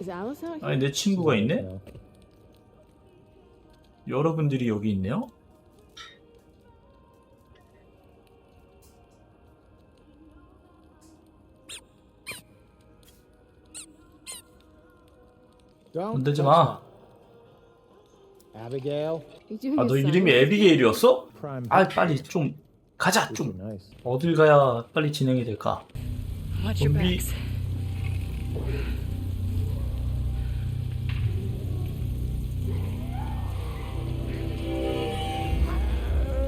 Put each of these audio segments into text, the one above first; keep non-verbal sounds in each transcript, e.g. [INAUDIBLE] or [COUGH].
Is Alice out here? 아니 내 친구가 있네? 여러분들이 여기 있네요? Don't 건들지 touch 마. that. Abigail, You doing 아 a 너 sign? 이름이 에비게일이었어? prime. 아 빨리 좀 가자 좀 nice. 어딜 가야 빨리 진행이 될까? Watch your 좀비 backs.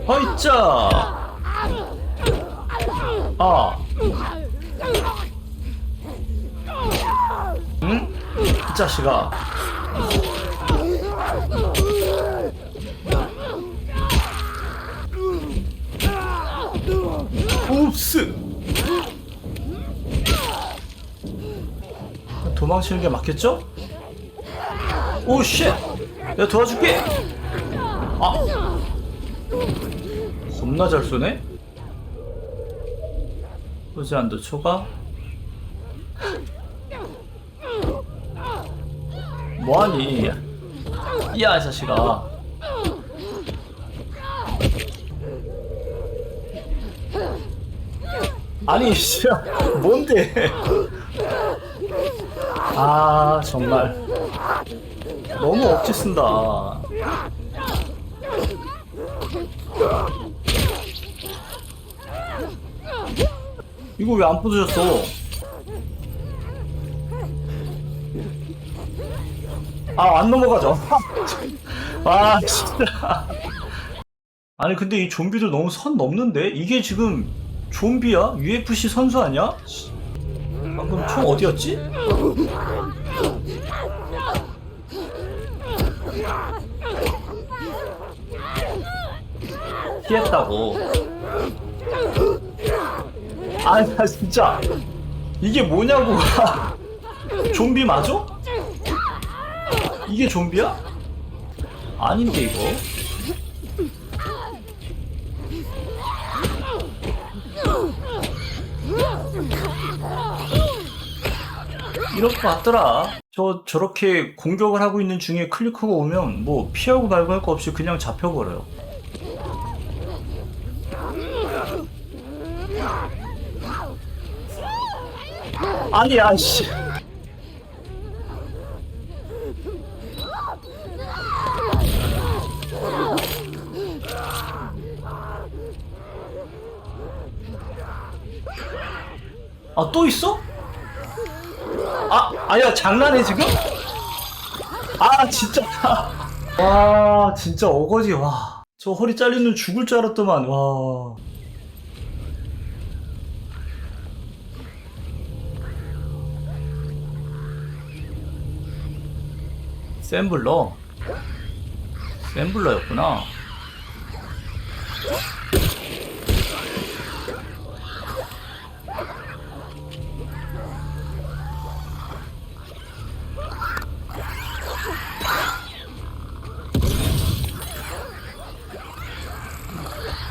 허이짜 아 응? 이 자식아 옵스 도망치는 게 맞겠죠? 오 쉣 내가 도와줄게 아 겁나 잘 쏘네? 쏘지 않도 초가? 뭐하니? 야, 이 자식아. 아니, [LAUGHS] 씨, 뭔데? 아, 정말. 너무 억지 쓴다. 이거 왜 안 부서졌어? 아, 안 넘어가죠. 아, 진짜. 아니, 근데 이 좀비들 너무 선 넘는데? 이게 지금 좀비야? UFC 선수 아니야? 방금 총 어디였지? 피했다고. 아니 나 진짜 이게 뭐냐고 좀비 맞아? 이게 좀비야? 아닌데 이거 이럴 것 같더라. 저 저렇게 공격을 하고 있는 중에 클리커가 오면 뭐 피하고 말고 할 거 없이 그냥 잡혀버려요. 아니야 씨. 아, 또 있어? 아, 아야, 장난해, 지금? 아, 진짜. [LAUGHS] 와, 진짜 어거지, 와. 저 허리 잘리는 죽을 줄 알았더만, 와. 샘블러? 샘블러였구나.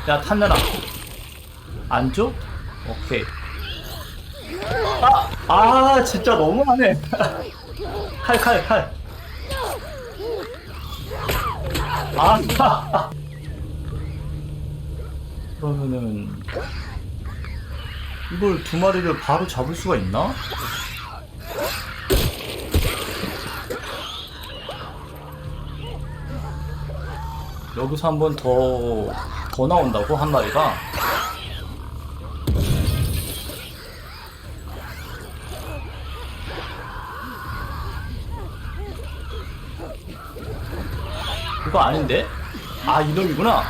야, 탄내나. 안 줘? 오케이. 아, 아, 진짜 너무하네. [LAUGHS] 칼, 칼, 칼. 아, [LAUGHS] 그러면은 이걸 두 마리를 바로 잡을 수가 있나? 여기서 한 번 더, 더 나온다고? 한 마리가? 그거 아닌데? 아, 이놈이구나.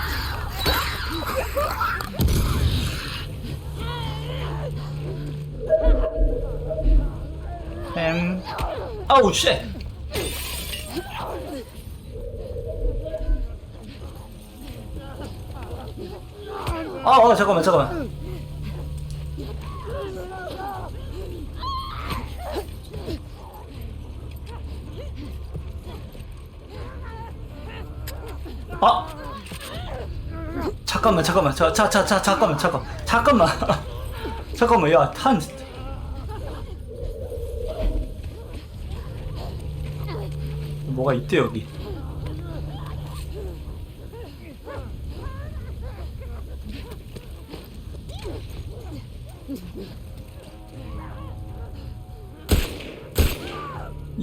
햄. 아우, 쉣! 아, 어, 잠깐만, 잠깐만. 아! 잠깐만, 잠깐만, 자, 자, 자, 자, 잠깐만, 잠깐만. 잠깐만, [LAUGHS] 잠깐만, 야, 탄. 뭐가 있대 여기?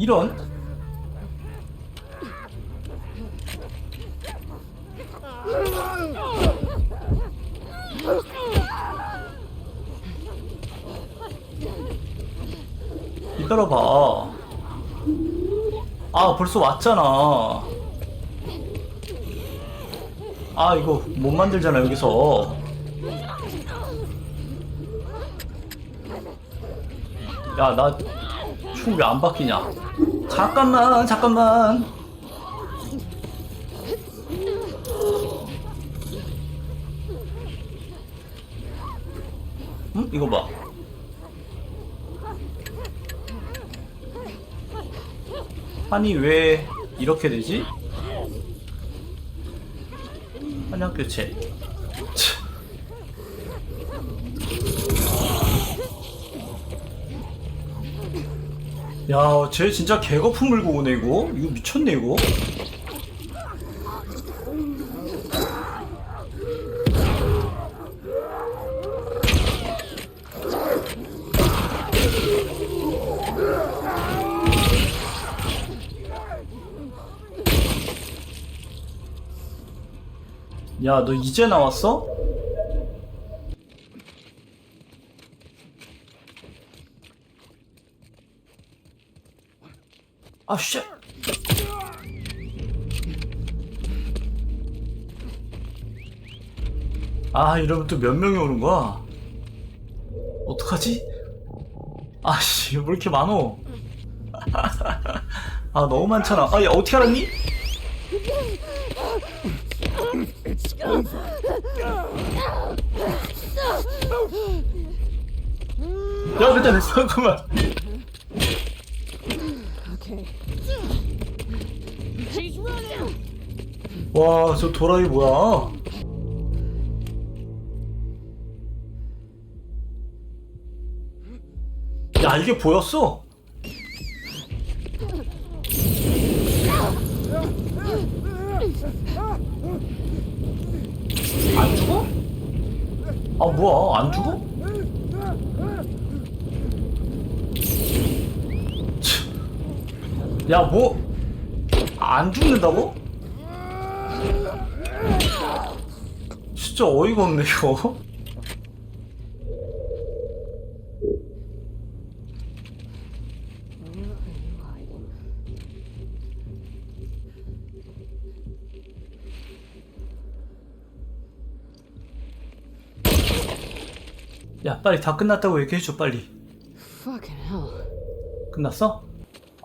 이런. 기다려봐. 아 벌써 왔잖아. 아 이거 못 만들잖아 여기서. 야나 총왜안 바뀌냐 잠깐만 잠깐만 응? 이거 봐 아니 왜 이렇게 되지? 한약 교체. 야, 쟤 진짜 개거품 물고 오네 이거. 이거 미쳤네 이거. 야, 너 이제 나왔어? 아, 쉣. 아, 이러면 또 몇 명이 오는 거야? 어떡하지? 아씨, 왜 이렇게 많어? [LAUGHS] 아, 너무 많잖아. 아, 야, 어떻게 알았니? 야, 근데 [LAUGHS] 잠깐만. Okay. She's. 와, 저 도라이 뭐야? 야, 이게 보였어? 안 죽어? 아, 뭐야, 안 죽어? 야, 뭐, 안 죽는다고? 진짜 어이가 없네 이거? 야 빨리 다 끝났다고 얘기해줘 빨리 Fucking hell. 끝났어?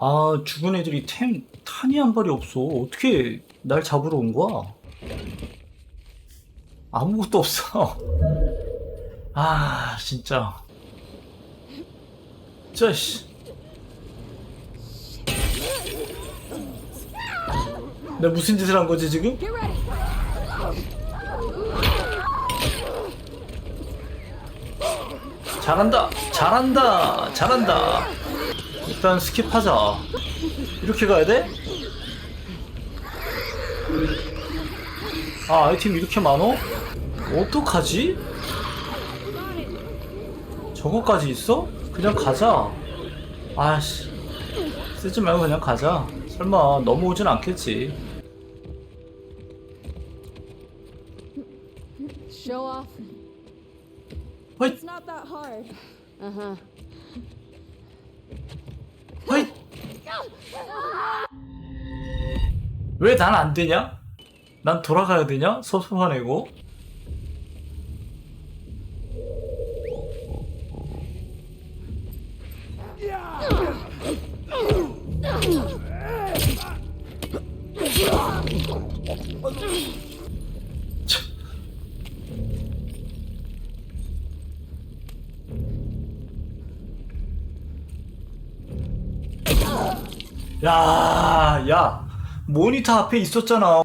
아 죽은 애들이 템 탄이 한 발이 없어. 어떻게 날 잡으러 온 거야? 아무것도 없어. [LAUGHS] 아 진짜. 짜씨. 내가 무슨 짓을 한 거지 지금? 잘한다 잘한다 잘한다 일단 스킵하자 이렇게 가야 돼? 아 아이템 이렇게 많어? 어떡하지? 저거까지 있어? 그냥 가자 아씨 쓰지 말고 그냥 가자 설마 넘어오진 않겠지 Show off. 허잇 It's not that hard. 왜 난 안 되냐? 난 돌아가야 되냐? 소소하네고 야, 야, 모니터 앞에 있었잖아.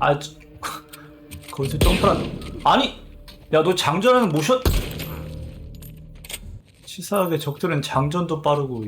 아, 저, [LAUGHS] 거기서 점프란. 아니, 야, 너 장전하는 모션. 치사하게 적들은 장전도 빠르고